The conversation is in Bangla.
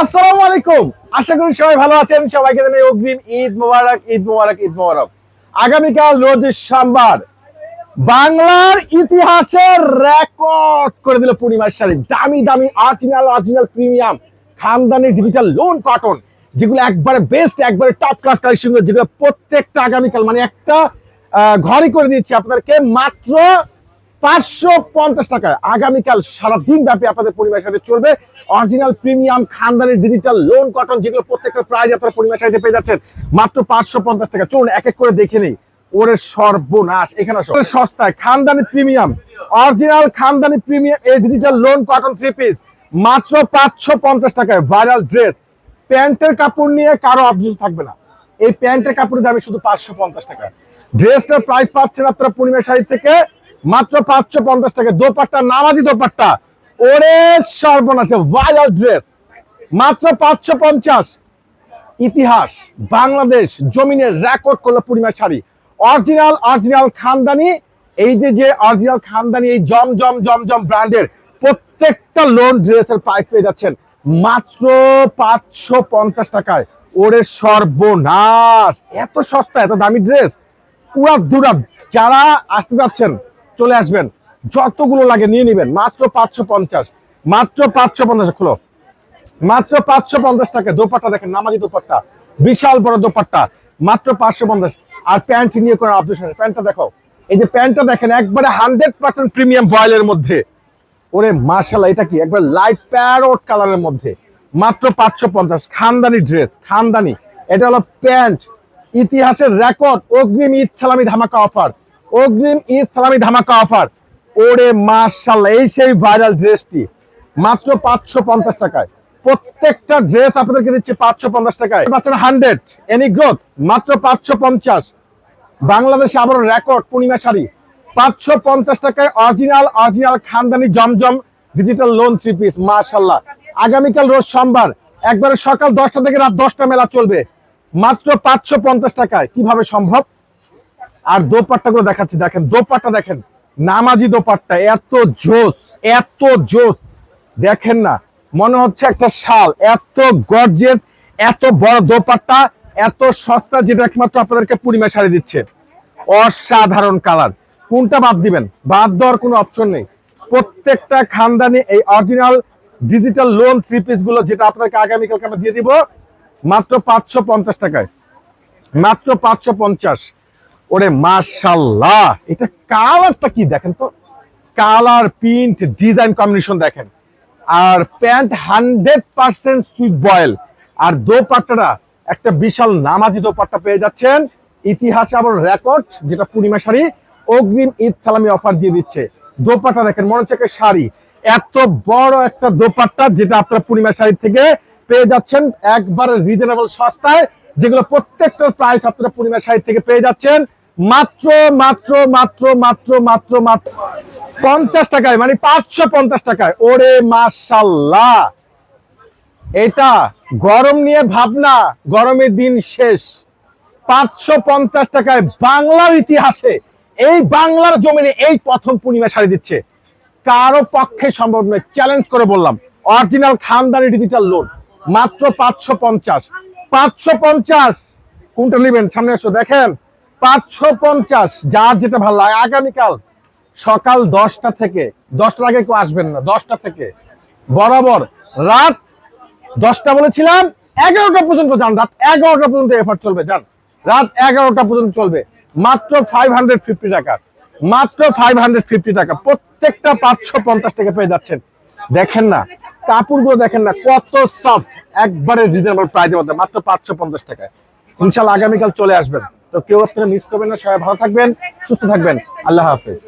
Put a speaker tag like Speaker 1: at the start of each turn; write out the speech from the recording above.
Speaker 1: আসসালামু আলাইকুম। আশা করি সবাই ভালো আছেন। সবাইকে জানাই অগ্রিম ঈদ মোবারক ঈদ মোবারক ঈদ মোবারক। আগামীকাল রোজ সোমবার বাংলার ইতিহাসের রেকর্ড করে দিল পূর্ণিমার শাড়ি। দামি দামি অরিজিনাল অরিজিনাল প্রিমিয়াম খানদানি ডিজিটাল লোন কটন যেগুলো একবারে বেস্ট একবারে টপ ক্লাস কালেকশন যেগুলো প্রত্যেকটা আগামীকাল মানে একটা ঘরই করে দিচ্ছি আপনাদেরকে। মাত্র পাঁচশো পঞ্চাশ টাকায় আগামীকাল সারাদিন ব্যাপী আপনাদের পরিবার সাথে চলবে। অরিজিনাল প্রিমিয়াম খানদানি ডিজিটাল লোন কটন যেগুলো প্রত্যেকটা প্রাইজ আপনারা পরিবার সাথে পেয়ে যাচ্ছেন। মাত্র পাঁচশো পঞ্চাশ টাকা। চলুন এক এক করে দেখে নেই। ওরে সর্বনাশ, এখানে। সস্তায়, খানদানি প্রিমিয়াম, অরিজিনাল খানদানি প্রিমিয়াম, এই digital lawn cotton three piece মাত্র পাঁচশো পঞ্চাশ টাকায় ভাইরাল ড্রেস প্যান্টের কাপড় নিয়ে কারও অবজেক্ট থাকবে না। এই প্যান্টের কাপড়ের দামে শুধু পাঁচশো পঞ্চাশ টাকা। ড্রেসটার প্রাইস পাচ্ছেন আপনারা পূর্ণিমা শাড়ি থেকে মাত্র পাঁচশো পঞ্চাশ টাকা। দোপাট্টা, নামাজি দোপাট্টা। ওরে সর্বনাশে ভাইরাল ড্রেস মাত্র পাঁচশো পঞ্চাশ। ইতিহাস, বাংলাদেশ, জমিনের রেকর্ড করল পূর্ণিমা শাড়ি। অরিজিনাল অরিজিনাল খানদানি। এই যে যে অরিজিনাল খানদানি, এই জম জম জম জম ব্র্যান্ডের প্রত্যেকটা লোন ড্রেসের প্রাইস পেয়ে যাচ্ছেন। মাত্র পাঁচশো পঞ্চাশ টাকায়। ওরে সর্বনাশ! এত সস্তা, এত দামি ড্রেস উড়াত দুরাত যারা আসতে যাচ্ছেন চলে আসবেন। যতগুলো লাগে নিয়ে নেবেন। মাত্র পাঁচশো পঞ্চাশ। মাত্র পাঁচশো পঞ্চাশ, খুলো। মাত্র পাঁচশো পঞ্চাশ টাকা দোপাট্টা দেখেন, নামাজি দোপাট্টা। বিশাল বড় দোপাট্টা। মাত্র পাঁচশো পঞ্চাশ। আর প্যান্ট নিয়ে করার অপশন প্যান্টটা দেখো। এই যে প্যান্টটা দেখেন, একবারে হান্ড্রেড পার্সেন্ট প্রিমিয়াম বয়েলের মধ্যে। ওরে মার্শাল্লাহ এটা কি? একবার লাইট প্যারোট কালারের মধ্যে। মাত্র পাঁচশো পঞ্চাশ। খানদানি ড্রেস, খানদানি। এটা হলো প্যান্ট। ইতিহাসের রেকর্ড, অগ্রিম ঈদ ধামাকা অফার। অগ্রিম ঈদ সালামি ধামাকা অফার। ওরে মার্শাল্লাহ এই সেই ভাইরাল ড্রেসটি মাত্র পাঁচশো পঞ্চাশ টাকায়। প্রত্যেকটা ড্রেস আপনাদেরকে দিচ্ছে পাঁচশো পঞ্চাশ টাকায়। বাচ্চারা হান্ড্রেড এনি গ্রোথ মাত্র পাঁচশো পঞ্চাশ। বাংলাদেশে আবার রেকর্ড পূর্ণিমা শাড়ি। পাঁচশো পঞ্চাশ টাকায় অরিজিনাল অরিজিনাল খানদানি জমজম ডিজিটাল লোন থ্রি পিস মাশাল্লাহ আগামীকাল রোজ সোমবার, একবারে সকাল দশটা থেকে রাত দশটা মেলা চলবে। মাত্র পাঁচশো পঞ্চাশ টাকায়। কীভাবে সম্ভব? আর দোপাট্টা গুলো দেখাচ্ছি, দেখেন, দোপাট্টা দেখেন, নামাজি দোপাট্টা, এত জোস এত জোস। দেখেন না, মনে হচ্ছে একটা শাল, এত গর্জের এত বড় দোপাট্টা, এত সস্তা, যেটা একমাত্র আপনাদেরকে পূর্ণিমা শাড়ি দিচ্ছে। অসাধারণ কালার। কোনটা বাদ দিবেন? বাদ দেওয়ার কোনো অপশন নেই। প্রত্যেকটা খানদানি এই অরিজিনাল ডিজিটাল লোন থ্রি পিসগুলো, যেটা আপনাকে আগামীকালকে আমরা দিয়ে দিব, মাত্র পাঁচশো পঞ্চাশ টাকায়। মাত্র পাঁচশো পঞ্চাশ। ওরে মাশাল্লাহ এটা কালারটা কি দেখেন তো? কালার, প্রিন্ট, ডিজাইন কম্বিনেশন দেখেন। আর pant hundred percent sweet boil. আর দোপাট্টাটা একটা বিশাল নামাজি দোপাট্টা পেয়ে যাচ্ছেন। ইতিহাসে আবার রেকর্ড, যেটা পূর্ণিমা শাড়ি। অগ্রিম ঈদ সালামি অফার দিয়ে দিচ্ছে। দোপাট্টা দেখেন, মনে হচ্ছে শাড়ি। এত বড় একটা দোপাট্টা, যেটা আপনারা পূর্ণিমা শাড়ি থেকে পেয়ে যাচ্ছেন একবারে রিজনেবল সস্তায়, যেগুলো প্রত্যেকটার প্রাইস আপনারা পূর্ণিমা শাড়ি থেকে পেয়ে যাচ্ছেন। মাত্র মাত্র মাত্র মাত্র মাত্র মাত্র পঞ্চাশ টাকায় মানে পাঁচশো পঞ্চাশ টাকায়। ওরে মাশাল্লাহ। এটা গরম নিয়ে ভাবনা, গরমের দিন শেষ। পাঁচশো পঞ্চাশ টাকায় বাংলার ইতিহাসে, এই বাংলার জমিনে এই প্রথম পূর্ণিমা শাড়ি দিচ্ছে। কারও পক্ষে সম্ভব নয় চ্যালেঞ্জ করে বললাম। অরিজিনাল খানদানি ডিজিটাল লোন মাত্র পাঁচশো পঞ্চাশ। পাঁচশো পঞ্চাশ। কোনটা নেবেন? সামনে এসো দেখেন। পাঁচশো পঞ্চাশ, যার যেটা ভালো লাগে। আগামীকাল সকাল দশটা থেকে, দশটার আগে কেউ আসবেন না, দশটা থেকে। বরাবর রাত দশটা বলেছিলাম, এগারোটা পর্যন্ত যান, রাত এগারোটা পর্যন্ত এফার্ট চলবে, যান। রাত এগারোটা পর্যন্ত চলবে। মাত্র ফাইভ হান্ড্রেড ফিফটি টাকা। মাত্র ফাইভ হান্ড্রেড ফিফটি টাকা। প্রত্যেকটা পাঁচশো পঞ্চাশ টাকা পেয়ে যাচ্ছেন। দেখেন না, কাপড়গুলো দেখেন না, কত সফট একবারে রিজনেবল প্রাইজের মধ্যে, মাত্র পাঁচশো পঞ্চাশ টাকায়। ইনশাল্লাহ আগামীকাল চলে আসবেন। তো কেউ আপনারা মিস করবেন না। সবাই ভালো থাকবেন সুস্থ থাকবেন। আল্লাহ হাফেজ।